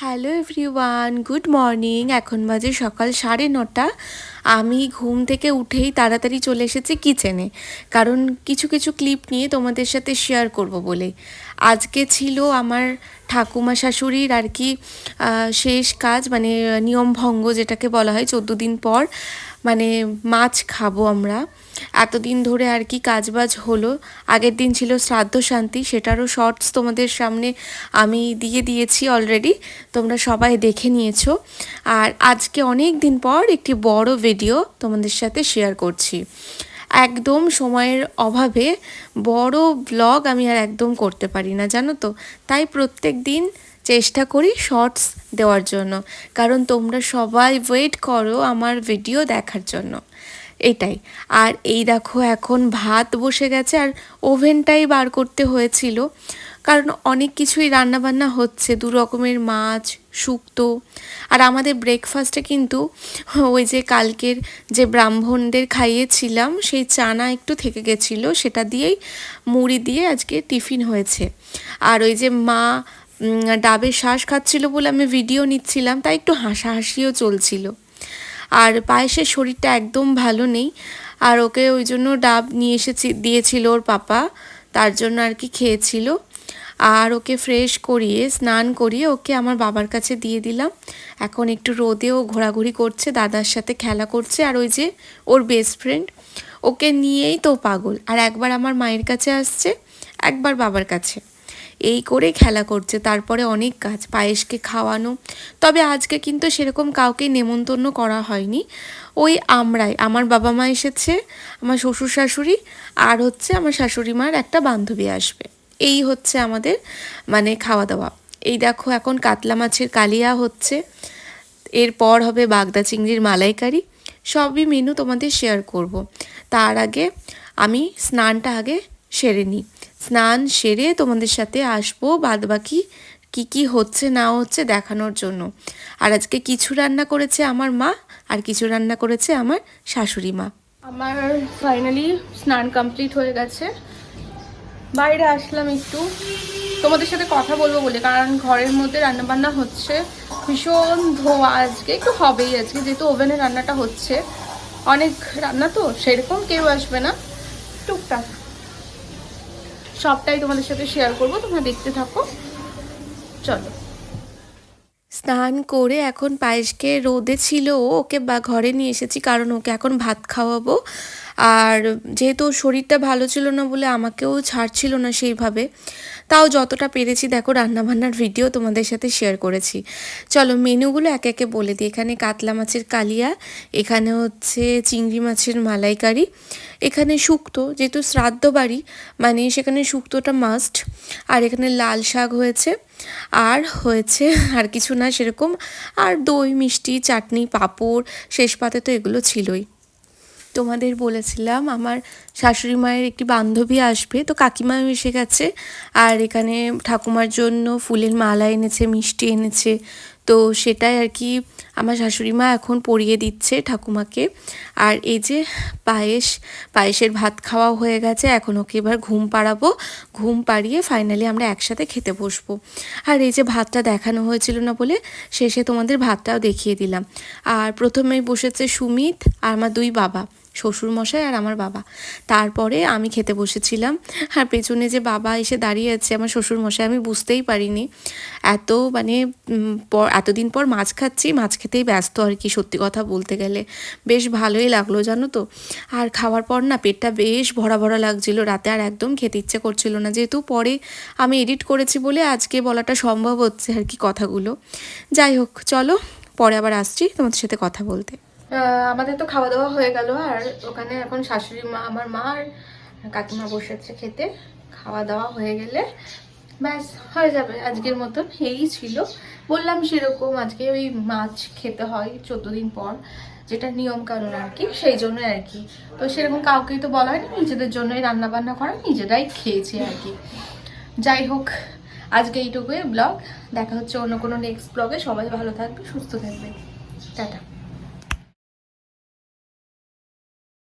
Hello everyone, good morning. এখন বাজে সকাল সাড়ে নটা। আমি ঘুম থেকে উঠেই তাড়াতাড়ি চলে এসেছি কিচেনে। কারণ কিছু কিছু ক্লিপ নিয়ে তোমাদের সাথে শেয়ার করব বলে। আজকে ছিল আমার ঠাকুমা শাশুড়ির আর কি শেষ কাজ মানে নিয়মভঙ্গ যেটাকে বলা হয় চোদ্দ দিন পর মানে মাছ খাব আমরা। এতদিন ধরে আর কি কাজবাজ হলো। আগের দিন ছিল শ্রাদ্ধ শান্তি, সেটারও শর্টস তোমাদের সামনে আমি দিয়ে দিয়েছি অলরেডি তোমরা সবাই দেখে নিয়েছো। আর আজকে অনেক দিন পর একটি বড় ভিডিও তোমাদের সাথে শেয়ার করছি। একদম সময়ের অভাবে বড় ব্লগ আমি আর একদম করতে পারি না, জানো তো? তাই প্রত্যেক দিন চেষ্টা করি শর্টস দেওয়ার জন্য। কারণ তোমরা সবাই ওয়েট করো আমার ভিডিও দেখার জন্য। এটাই। আর এই দেখো, এখন ভাত বসে গেছে আর ওভেনটাই বার করতে হয়েছিল। কারণ অনেক কিছুই রান্নাবান্না হচ্ছে, দু রকমের মাছ শুক্তো আর আমাদের ব্রেকফাস্টে কিন্তু ওই যে কালকের যে ব্রাহ্মণদের খাইয়েছিলাম, সেই চানা একটু থেকে গেছিল, সেটা দিয়েই মুড়ি দিয়ে আজকে টিফিন হয়েছে। আর ওই যে মা ডাবের শ্বাস খাচ্ছিল বলে আমি ভিডিও নিচ্ছিলাম, তাই একটু হাসাহাসিও চলছিল। আর পায়েসের শরীরটা একদম ভালো নেই, আর ওকে ওই জন্য ডাব নিয়ে এসেছি, দিয়েছিল ওর পাপা, তার জন্য আর কি খেয়েছিল। আর ওকে ফ্রেশ করিয়ে, স্নান করিয়ে ওকে আমার বাবার কাছে দিয়ে দিলাম। এখন একটু রোদেও ঘোরাঘুরি করছে, দাদার সাথে খেলা করছে আর ওই যে ওর বেস্ট ফ্রেন্ড ওকে নিয়েই তো পাগল। আর একবার আমার মায়ের কাছে আসছে, একবার বাবার কাছে। এই করে খেলা করছে, তারপরে অনেক কাজ, পায়েসকে খাওয়ানো। তবে আজকে কিন্তু সেরকম কাউকে নেমন্তন্ন করা হয়নি। ওই আমরাই, আমার বাবা মা এসেছে, আমার শ্বশুর শাশুড়ি আর হচ্ছে আমার শাশুড়ি মার একটা বান্ধবী আসবে। এই হচ্ছে আমাদের মানে খাওয়া দাওয়া এই দেখো এখন কাতলা মাছের কালিয়া হচ্ছে। এরপর হবে বাগদা চিংড়ির মালাইকারি। সবই মেনু তোমাদের শেয়ার করব। তার আগে আমি স্নানটা আগে সেরে নিই। স্নান সেরে তোমাদের সাথে আসব বাদ বাকি কী কী হচ্ছে না হচ্ছে দেখানোর জন্য। আর আজকে কিছু রান্না করেছে আমার মা, আর কিছু রান্না করেছে আমার শাশুড়ি মা। আমার ফাইনালি স্নান কমপ্লিট হয়ে গেছে। বাইরে আসলাম একটু। তোমাদের সাথে কথা বলব বলে, কারণ ঘরের মধ্যে রান্নাবান্না হচ্ছে ভীষণ ধোয়া আজকে, একটু হবেই আজকে, যেহেতু ওভেনে রান্নাটা হচ্ছে। অনেক রান্না তো, সেরকম কেউ আসবে না। টুকটাক। সবটাই তোমাদের সাথে শেয়ার করব, তোমরা দেখতে থাকো। চলো। স্নান করে এখন পায়েসকে রোদে ছিল ওকে বা ঘরে নিয়ে এসেছি, কারণ ওকে এখন ভাত খাওয়াবো। আর যেহেতু শরীরটা ভালো ছিল না বলে আমাকেও ছাড়ছিল না সেইভাবে, তাও যতটা পেরেছি দেখো রান্নাবান্নার ভিডিও তোমাদের সাথে শেয়ার করেছি। চলো মেনুগুলো একে একে বলে দিই। এখানে কাতলা মাছের কালিয়া, এখানে হচ্ছে চিংড়ি মাছের মালাইকারি, এখানে শুক্তো, যেহেতু শ্রাদ্ধ বাড়ি মানে সেখানে শুক্তোটা মাস্ট আর এখানে লাল শাক হয়েছে, আর হয়েছে আর কিছু না সেরকম, আর দই, মিষ্টি, চাটনি, পাঁপড় শেষ পাতে তো এগুলো ছিলই। তোমাদের বলেছিলাম, আমার শাশুড়ি মায়ের একটি বান্ধবী আসবে, তো কাকিমাও এসে গেছে, আর এখানে ঠাকুমার জন্য ফুলের মালা এনেছে, মিষ্টি এনেছে, তো সেটাই আর কি আমার শাশুড়ি মা এখন পরিয়ে দিচ্ছে ঠাকুমাকে। আর এই যে পায়েস, পায়েসের ভাত খাওয়া হয়ে গেছে, এখন ওকে এবার ঘুম পাড়াবো, ঘুম পাড়িয়ে ফাইনালি আমরা একসাথে খেতে বসবো। আর এই যে ভাতটা দেখানো হয়েছিল না বলে, শেষে তোমাদের ভাতটাও দেখিয়ে দিলাম। আর প্রথমে বসেছে সুমিত আর আমার দুই বাবা। শ্বশুর মশাই আর আমার বাবা। তারপরে আমি খেতে বসেছিলাম। আর পেছনে যে বাবা এসে দাঁড়িয়ে আছে আমার শ্বশুরমশাই, আমি বুঝতেই পারিনি। এত মানে এতদিন পর মাছ খাচ্ছি, মাছ খেতেই ব্যস্ত আর কি সত্যি কথা বলতে গেলে। বেশ ভালোই লাগল জানো তো। আর খাওয়ার পর না পেটটা বেশ ভরা ভরা লাগছিল, রাতে আর একদম খেতে ইচ্ছে করছিল না। যেহেতু পরে আমি এডিট করেছি বলে আজকে বলাটা সম্ভব হচ্ছে আর কি কথাগুলো। যাই হোক, চলো পরে আবার আসছি তোমাদের সাথে কথা বলতে। আমাদের তো খাওয়া দাওয়া হয়ে গেল আর ওখানে এখন শাশুড়ি মা, আমার মা আর কাকিমা বসেছে খেতে। খাওয়া দাওয়া হয়ে গেলে ব্যাস, হয়ে যাবে আজকের মতন, এই ছিল। বললাম সেরকম আজকে ওই মাছ খেতে হয় চোদ্দ দিন পর, যেটা নিয়ম কানুন আর কি, সেই জন্য আর কি। তো সেরকম কাউকেই তো বলা হয়নি, নিজেদের জন্যই রান্না বান্না করা, নিজেরাই খেয়েছি আর কি। যাই হোক, আজকে এইটুকুই ব্লগ। দেখা হচ্ছে অন্য কোনো নেক্সট ব্লগে সবাই ভালো থাকবে, সুস্থ থাকবে। টাটা।